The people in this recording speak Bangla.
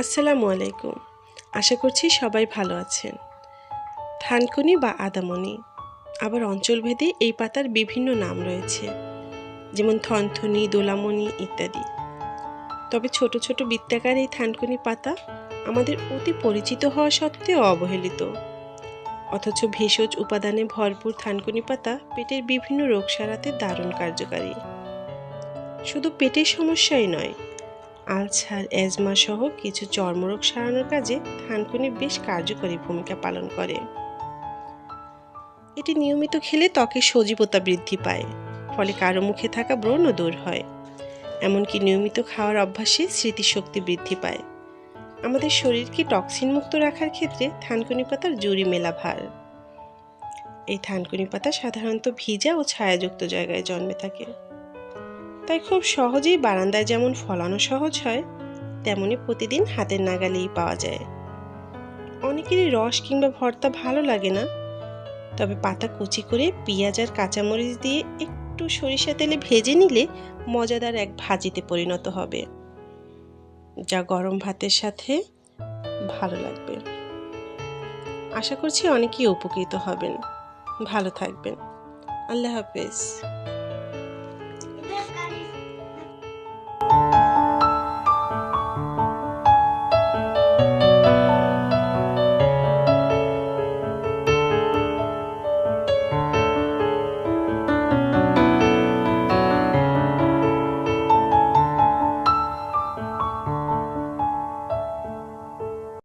আসসালামু আলাইকুম। আশা করছি সবাই ভালো আছেন। থানকুনি বা আদামনি, আবার অঞ্চলভেদে এই পাতার বিভিন্ন নাম রয়েছে, যেমন থনথনি দোলামণি ইত্যাদি। তবে ছোট ছোট বৃত্তাকার এই থানকুনি পাতা আমাদের অতি পরিচিত হওয়া সত্ত্বেও অবহেলিত। অথচ ভেষজ উপাদানে ভরপুর থানকুনি পাতা পেটের বিভিন্ন রোগ সারাতে দারুণ কার্যকারী। শুধু পেটের সমস্যাই নয় আলসার অ্যাজমা সহ কিছু চর্মরোগ সারানোর কাজে থানকুনি বেশ কার্যকরী ভূমিকা পালন করে। এটি নিয়মিত খেলে ত্বকের সজীবতা বৃদ্ধি পায়, ফলে কারও মুখে থাকা ব্রণও দূর হয়। এমনকি নিয়মিত খাওয়ার অভ্যাসে স্মৃতিশক্তি বৃদ্ধি পায়। আমাদের শরীরকে টক্সিন মুক্ত রাখার ক্ষেত্রে থানকুনি পাতার জুড়ি মেলা ভার এই থানকুনি পাতা সাধারণত ভিজা ও ছায়াযুক্ত জায়গায় জন্মে থাকে। তাই খুব সহজেই বারান্দায় যেমন ফলানো সহজ হয়, তেমনি প্রতিদিন হাতের নাগালেই পাওয়া যায়। অনেকেরই রস কিংবা ভর্তা ভালো লাগে না, তবে পাতা কুচি করে পেঁয়াজ আর কাঁচামরিচ দিয়ে একটু সরিষা তেলে ভেজে নিলে মজাদার এক ভাজিতে পরিণত হবে, যা গরম ভাতের সাথে ভালো লাগবে। আশা করছি অনেকেই উপকৃত হবেন। ভালো থাকবেন। আল্লাহ হাফেজ।